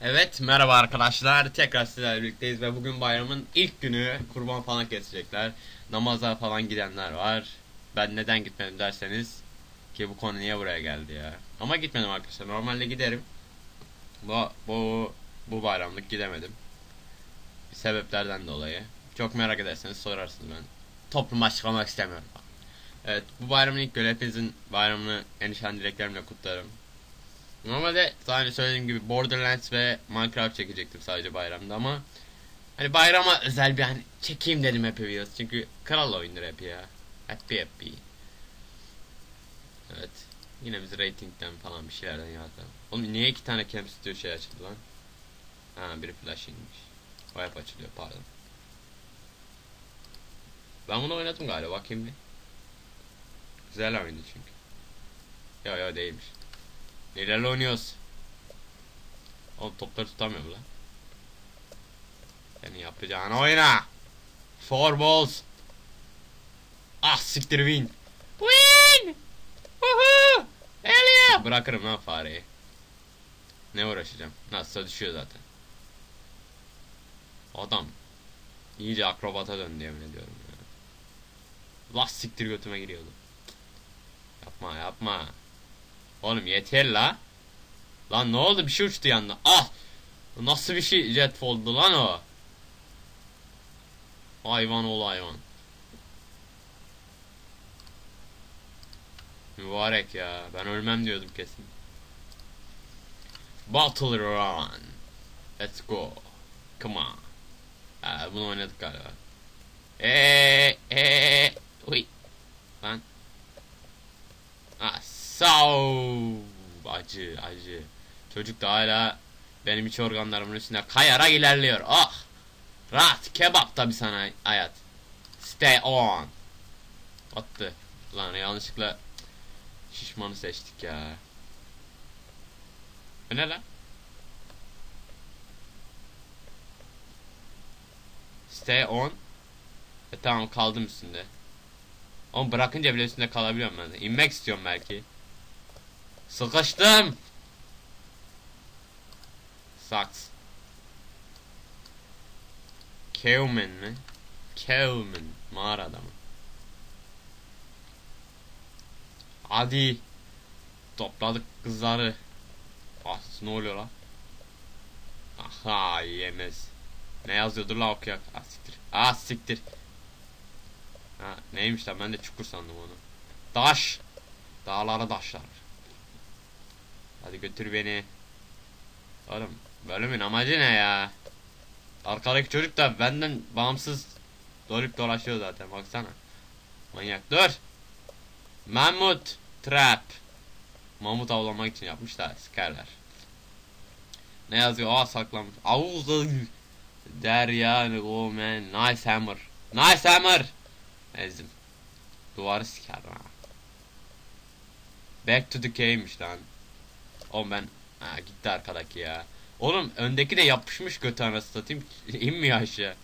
Evet merhaba arkadaşlar. Tekrar sizlerle birlikteyiz ve bugün bayramın ilk günü. Kurban falan kesecekler. Namaza falan gidenler var ben neden gitmedim derseniz ki bu konu niye buraya geldi ya? Ama gitmedim arkadaşlar. Normalde giderim. Bu bu bu bayramlık gidemedim. Sebeplerden dolayı. Çok merak ederseniz sorarsınız ben. Toplum açıklamak istemiyorum. Evet bu bayramın ilk günü. Hepinizin bayramını enişten dileklerimle kutlarım. Normalde daha önce söylediğim gibi Borderlands ve Minecraft çekecektim sadece bayramda ama hani bayrama özel bir hani çekeyim dedim Happy Wheels çünkü kral oyundur Happy ya. Happy Happy. Evet. Yine biz ratingden falan bir şeylerden yazalım. Oğlum niye iki tane Camp Studio şey açıldı lan? Ha biri flashingmiş. O hep açılıyor pardon. Ben bunu oynadım galiba bakayım bir. Güzel oyundu çünkü. Yo yo değilmiş. Nelerle oynuyoruz? Oğlum topları tutamıyorum lan. Senin yapacağın oyna. Four balls. Ah siktir win. Win. Hell yeah. Bırakırım lan fareyi. Ne uğraşacağım? Nasılsa düşüyor zaten. Adam. İyice akrobata döndü yemin ediyorum ya. Las siktir götüme giriyordu. Yapma yapma. Oğlum yeter la. Lan ne oldu bir şey uçtu yanına. Ah! Nasıl bir şey jet oldu lan o? Hayvan ol hayvan. Mübarek ya. Ben ölmem diyordum kesin. Battle Run. Let's go. Come on. Aa, bunu oynadık galiba. Eee eee. Uy. Lan. Ah Sav acı acı. Çocuk da hala benim iç organlarımın üstünde kayarak ilerliyor. Ah! Rahat kebap tabi sana hayat. Stay on. Attı. Lan yanlışlıkla şişmanı seçtik ya. Bu ne lan? Stay on. E tamam kaldım üstünde. Onu bırakınca bile üstünde kalabiliyorum ben de. İnmek istiyorum belki. Sıkıştım. Sucks. Caveman mi? Caveman. Mağara adamı. Hadi. Topladık kızları. Ah ne oluyor lan? Aha yemez. Ne yazıyordur la okuyak. Ah siktir. Ah siktir. Ha neymiş lan ben de çukur sandım onu. Taş. Dağlara taşlar. Hadi götür beni. Oğlum bölümün amacı ne ya? Arkadaki çocuk da benden bağımsız dolayıp dolaşıyor zaten baksana. Manyak dur. Mamut trap. Mamut avlamak için yapmışlar sikerler. Ne yazıyor? Aa saklamış. Avuz Derya oh man nice hammer. Nice hammer. Ezdim. Duvarı siker ha. Back to the cave'miş lan. Oğlum ben ha, gitti arkadaki ya. Oğlum öndeki de yapışmış götü anası satayım. İnmiyor aşağı.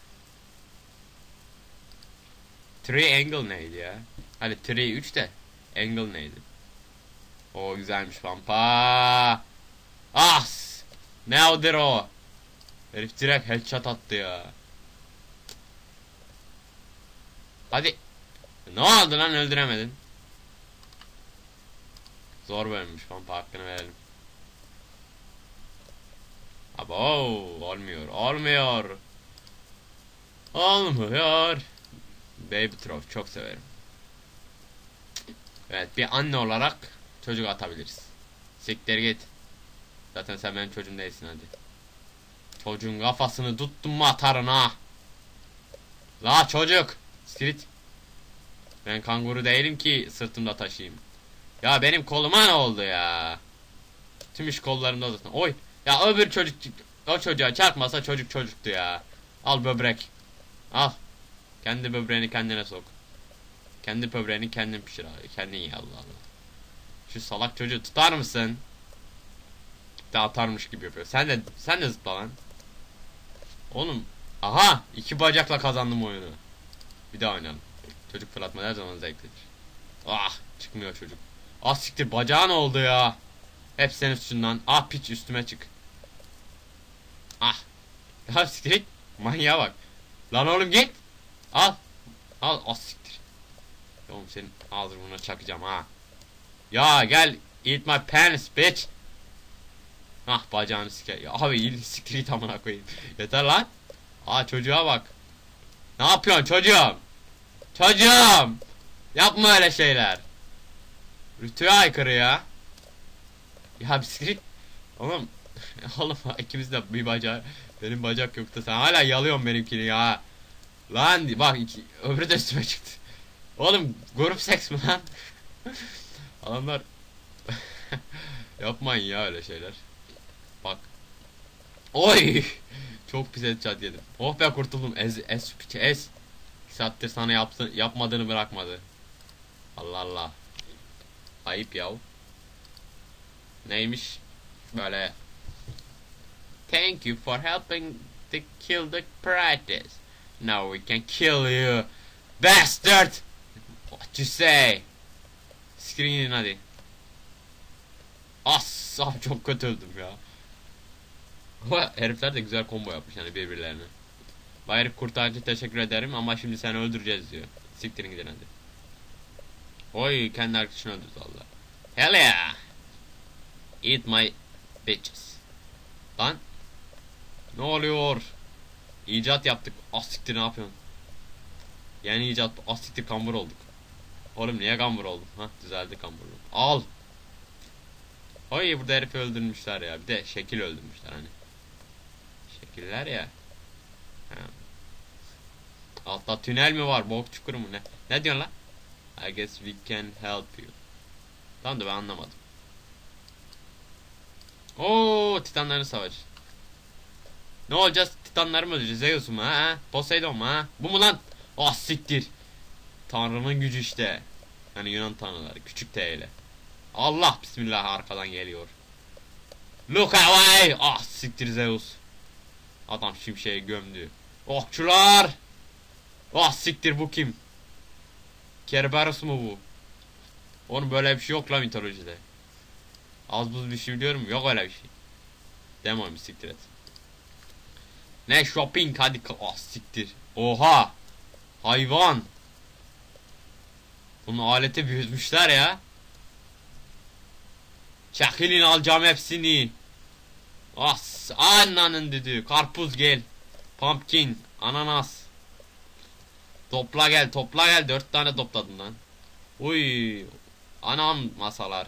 Three angle neydi ya? Three 3 de angle neydi? O güzelmiş pampa. Ah! Neodir o? Herif direkt headshot attı ya. Hadi. Ne oldu lan öldüremedin? Zor bölünmüş pampa hakkını verelim. Abo olmuyor olmuyor. Olmuyor. Baby Trophy çok severim. Evet bir anne olarak çocuk atabiliriz. Siktir git. Zaten sen benim çocuğum değilsin hadi. Çocuğun kafasını tuttum mu atarın ha. La çocuk. Siktir Ben kanguru değilim ki sırtımda taşıyayım. Ya benim koluma ne oldu ya? Tüm iş kollarımda zaten. Oy. Ya öbür çocuk o çocuğa çarpmasa çocuk çocuktu ya. Al böbrek. Al. Kendi böbreğini kendine sok. Kendi böbreğini kendin pişir abi. Kendin ye Allah Allah. Şu salak çocuğu tutar mısın? De atarmış gibi yapıyor. Sen de sen de zıpla lan. Oğlum. Aha! iki bacakla kazandım oyunu. Bir daha oynayalım. Çocuk fırlatma her zaman zevklidir. Ah! Çıkmıyor çocuk. Ah siktir bacağın oldu ya. Hep senin üstünden. Ah piç üstüme çık. Ah. Ya siktir. Manyağa bak. Lan oğlum git. Al. Al. Ah siktir. Oğlum senin ağzını buna çakacağım ha. Ya gel. Eat my penis bitch. Ah bacağını siker. Ya abi iyi siktir git amına koyayım. Yeter lan. Aa çocuğa bak. Ne yapıyorsun çocuğum? Çocuğum. Yapma öyle şeyler. Rütüye aykırı ya. Ya bisiklet. Oğlum. Oğlum ikimiz de bir bacağı. Benim bacak yoktu. Sen hala yalıyorsun benimkini ya. Lan bak iki, öbürü de üstüme çıktı. Oğlum grup seks mi lan? Adamlar yapmayın ya öyle şeyler. Bak. Oy! Çok pis headshot yedim. Oh be kurtuldum. Ez ez piçi ez. Saattir sana yaptı, yapmadığını bırakmadı. Allah Allah. Ayıp yav. Neymiş? Böyle Thank you for helping to kill the practice. Now we can kill you. Bastard! You say? Screen'in hadi. As ah, çok kötü öldüm ya. Ama herifler de güzel combo yapmış yani birbirlerine. Bay herif kurtarıcı teşekkür ederim ama şimdi seni öldüreceğiz diyor. Siktirin gidin hadi. Oy kendi arkadaşını öldürdü valla. Hell yeah! Eat my bitches. Lan. Ne oluyor? İcat yaptık. Asiktir ne yapıyorsun? Yani icat asiktir kambur olduk. Oğlum niye kambur oldum? Ha düzeldi kamburluğum. Al. Oy burada herifi öldürmüşler ya. Bir de şekil öldürmüşler hani. Şekiller ya. Ha. Altta tünel mi var? Bok çukuru mu ne? Ne diyorsun lan? I guess we can help you. Tamam da ben anlamadım. Oo Titanların savaşı. Ne olacağız? Titanları mı öldüreceğiz? Zeus mu ha? Poseidon mu ha? Bu mu lan? Ah siktir. Tanrının gücü işte. Yani Yunan tanrıları. Küçük T ile. Allah bismillah arkadan geliyor. Look away! Ah siktir Zeus. Adam şimşeği gömdü. Okçular! Ah siktir bu kim? Kerberos mu bu? Onun böyle bir şey yok la mitolojide. Az buz bir şey biliyorum yok öyle bir şey. Bir siktir et. Ne shopping hadi ah siktir. Oha. Hayvan. Bunun aleti büyütmüşler ya. Çakilin alacağım hepsini. As ananın dedi. Karpuz gel. Pumpkin, ananas. Topla gel, topla gel. Dört tane topladım lan. Uy. Anam masalar.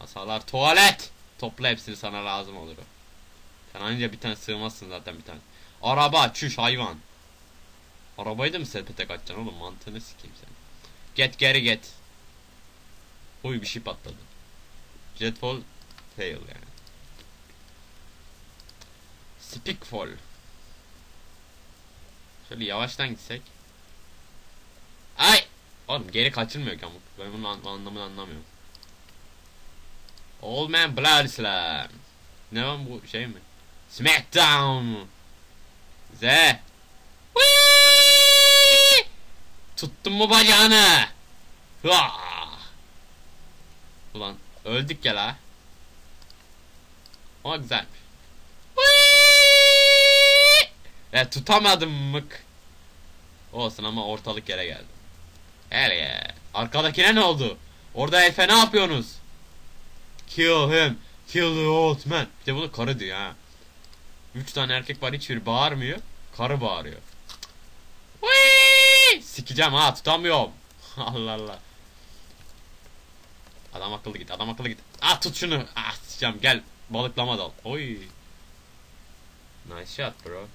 Masalar tuvalet. Topla hepsini sana lazım olur. Sen anca bir tane sığmazsın zaten bir tane. Araba çüş hayvan. Arabayı da mı sepete kaçacaksın oğlum mantığını sikeyim sen. Get geri get. Uy bir şey patladı. Jetfall fail yani. Speakfall. Şöyle yavaştan gitsek. Ay! Oğlum geri kaçılmıyor ki amık. Ben bunun an anlamını anlamıyorum. Old Man Blood Slam. Ne lan bu şey mi? Smackdown. Z. Tuttum mu bacağını? Hıah! Ulan öldük ya la. Ama güzelmiş. Whee! E tutamadım mık. Olsun ama ortalık yere geldi. Hell yeah. Arkadakine ne oldu? Orada Elfe ne yapıyorsunuz? Kill him. Kill the old man. Bir de bunu karı diyor ha. Üç tane erkek var hiçbiri bağırmıyor. Karı bağırıyor. Whee! Sikeceğim ha tutamıyorum. Allah Allah. Adam akıllı git adam akıllı git. Ah tut şunu. Ah sikeceğim gel. Balıklama dal. Oy. Nice shot bro.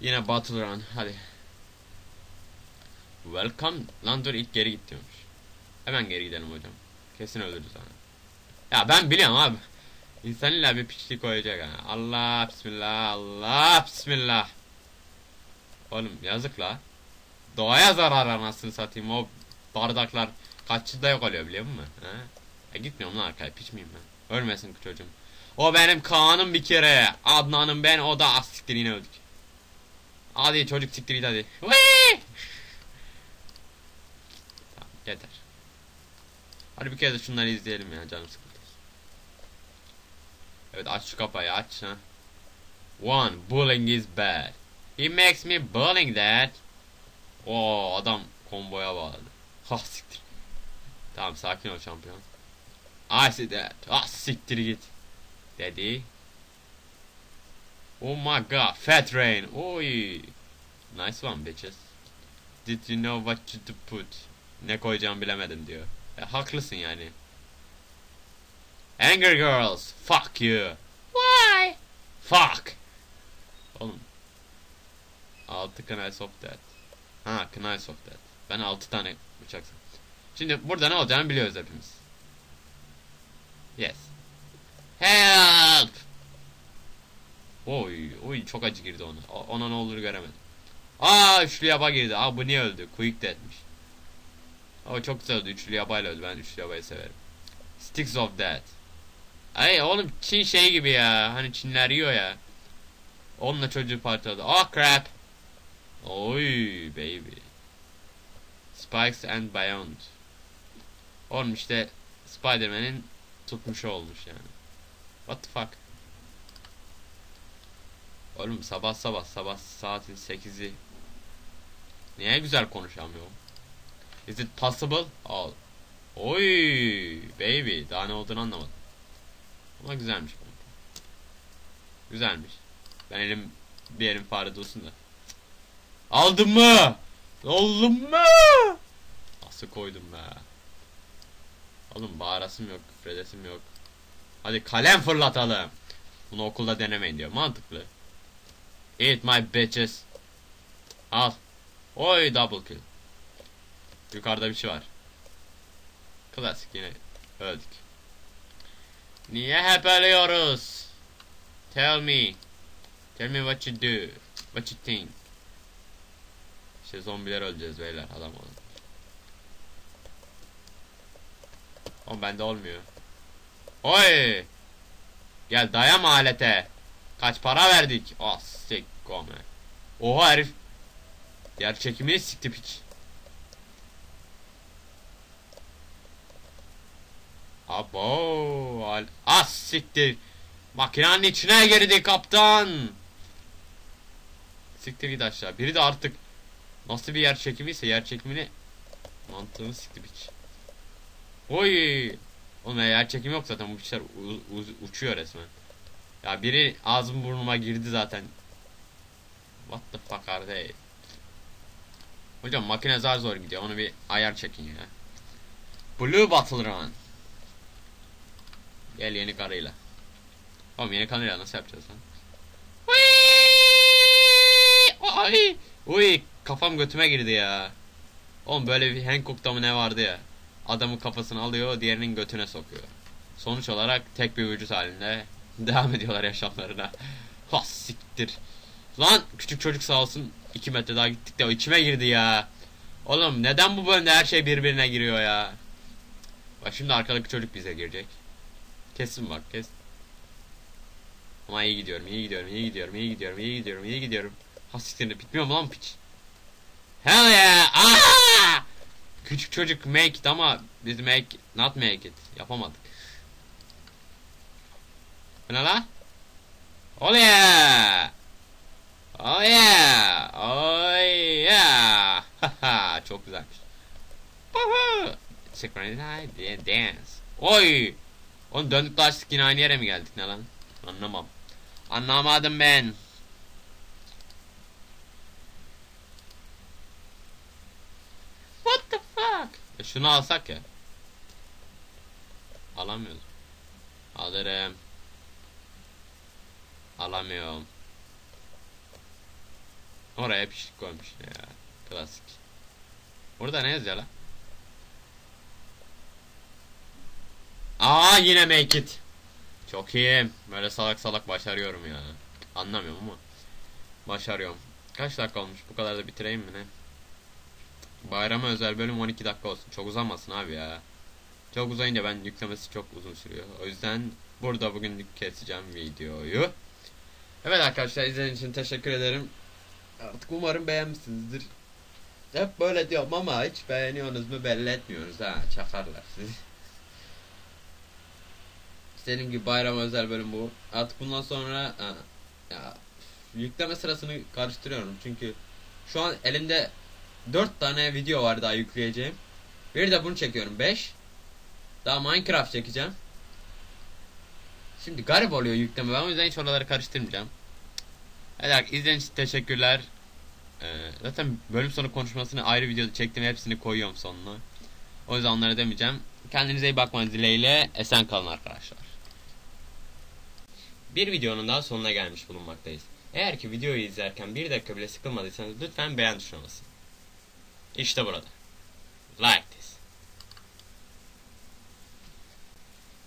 Yine Battle Run hadi. Welcome. Lan dur ilk geri git diyormuş. Hemen geri gidelim hocam. Kesin öldürdü sana. Ya ben biliyorum abi. İnsan illa bir piçlik koyacak ha. Allah bismillah Allah bismillah. Oğlum yazık la. Doğaya zarar anasını satayım o bardaklar kaç yılda yok oluyor biliyor musun? He? E gitmiyorum lan arkaya piç ben? Ölmesin çocuğum. O benim Kaan'ım bir kere. Adnan'ım ben o da az siktir yine öldük. Hadi çocuk siktir git hadi. Tamam yeter. Hadi bir kere de şunları izleyelim ya canım sıkıldı. Evet aç şu kapıyı aç ha. One, bullying is bad. He makes me bullying that. Oo adam komboya bağladı. Ha siktir. Tamam sakin ol şampiyon. I see that. Ah siktir git. Dedi. Oh my god, fat rain. Oy. Nice one bitches. Did you know what to put? Ne koyacağımı bilemedim diyor. E, haklısın yani. Anger girls, fuck you. Why? Fuck. Oğlum. Altı can I stop that? Ha, I stop that? Ben altı tane bıçak Şimdi burada ne olacağını biliyoruz hepimiz. Yes. Help! Oy, oy çok acı girdi ona. O- Ona ne olur göremedim. Aa üçlü yaba girdi. Aa bu niye öldü? Quick death'miş. O çok güzel öldü. Üçlü yabayla öldü. Ben üçlü yabayı severim. Sticks of Death. Ay oğlum Çin şey gibi ya. Hani Çinler yiyor ya. Onunla çocuğu parçaladı. Oh crap. Oy baby. Spikes and Beyond. Oğlum işte Spider-Man'in tutmuş olmuş yani. What the fuck? Oğlum sabah sabah sabah saatin 8'i Niye güzel konuşamıyorum? Is it possible? Al. Oy baby daha ne olduğunu anlamadım. Ama güzelmiş. Güzelmiş. Ben elim bir elim fare olsun da. Aldın mı? Aldın mı? Nasıl koydum be? Oğlum bağırasım yok, küfredesim yok. Hadi kalem fırlatalım. Bunu okulda denemeyin diyor. Mantıklı. Eat my bitches. Al. Oy double kill. Yukarıda bir şey var. Klasik yine öldük. Niye hep ölüyoruz? Tell me. Tell me what you do. What you think. İşte zombiler öleceğiz beyler adam olun. O bende olmuyor. Oy! Gel dayam alete. Kaç para verdik? Ah sik gome. Oha herif. Yer çekimini sikti piç. Abo. Al ah siktir. Makinenin içine girdi kaptan. Siktir git aşağı. Biri de artık nasıl bir yer çekimi ise yer çekimini mantığını sikti piç. Oy. Oğlum yer çekimi yok zaten bu u- uçuyor resmen. Ya biri ağzım burnuma girdi zaten. What the fuck are they? Hocam makine zar zor gidiyor. Onu bir ayar çekin ya. Blue Battle Run. Gel yeni karıyla. Oğlum yeni karıyla nasıl yapacağız lan? Ay! Uy kafam götüme girdi ya. Oğlum böyle bir Hancock'ta mı ne vardı ya. Adamın kafasını alıyor diğerinin götüne sokuyor. Sonuç olarak tek bir vücut halinde devam ediyorlar yaşamlarına. Ha siktir. Lan küçük çocuk sağ olsun 2 metre daha gittik de o içime girdi ya. Oğlum neden bu bölümde her şey birbirine giriyor ya? Bak şimdi arkadaki çocuk bize girecek. Kesin bak kes. Ama iyi gidiyorum, iyi gidiyorum, iyi gidiyorum, iyi gidiyorum, iyi gidiyorum, iyi gidiyorum. Ha siktirini bitmiyor mu lan piç? Hell yeah! Aa! Küçük çocuk make it ama biz make not make it. Yapamadık. Bu ne lan? Oh yeah! Oh yeah! Oh yeah! Haha çok güzelmiş. Woohoo! Synchronized dance. Oy! Oğlum döndük dolaştık yine aynı yere mi geldik ne lan? Anlamam. Anlamadım ben. What the fuck? E şunu alsak ya. Alamıyoruz. Alırım. Alamıyorum. Oraya şey koymuş ya. Klasik. Burada ne yazıyor lan? Aa yine make it. Çok iyi. Böyle salak salak başarıyorum ya. Anlamıyorum ama. Başarıyorum. Kaç dakika olmuş? Bu kadar da bitireyim mi ne? Bayrama özel bölüm 12 dakika olsun. Çok uzamasın abi ya. Çok uzayınca ben yüklemesi çok uzun sürüyor. O yüzden burada bugünlük keseceğim videoyu. Evet arkadaşlar izlediğiniz için teşekkür ederim. Artık umarım beğenmişsinizdir. Hep böyle diyorum ama hiç beğeniyorsunuz mu belli etmiyoruz ha. Çakarlar sizi. Dediğim gibi bayram özel bölüm bu. Artık bundan sonra ha, ya, yükleme sırasını karıştırıyorum çünkü şu an elimde 4 tane video var daha yükleyeceğim. Bir de bunu çekiyorum 5. Daha Minecraft çekeceğim. Şimdi garip oluyor yükleme. Ben o yüzden hiç oraları karıştırmayacağım. Evet izlediğiniz için teşekkürler. Ee, zaten bölüm sonu konuşmasını ayrı videoda çektim. Hepsini koyuyorum sonuna. O yüzden onlara demeyeceğim. Kendinize iyi bakmanız dileğiyle. Esen kalın arkadaşlar. Bir videonun daha sonuna gelmiş bulunmaktayız. Eğer ki videoyu izlerken bir dakika bile sıkılmadıysanız lütfen beğen tuşuna. İşte burada. Like this.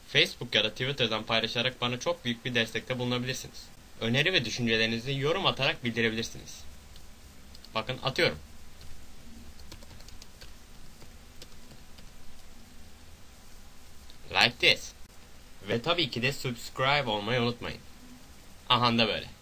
Facebook ya da Twitter'dan paylaşarak bana çok büyük bir destekte bulunabilirsiniz. Öneri ve düşüncelerinizi yorum atarak bildirebilirsiniz. Bakın atıyorum. Like this. Ve tabii ki de subscribe olmayı unutmayın. Aha da böyle.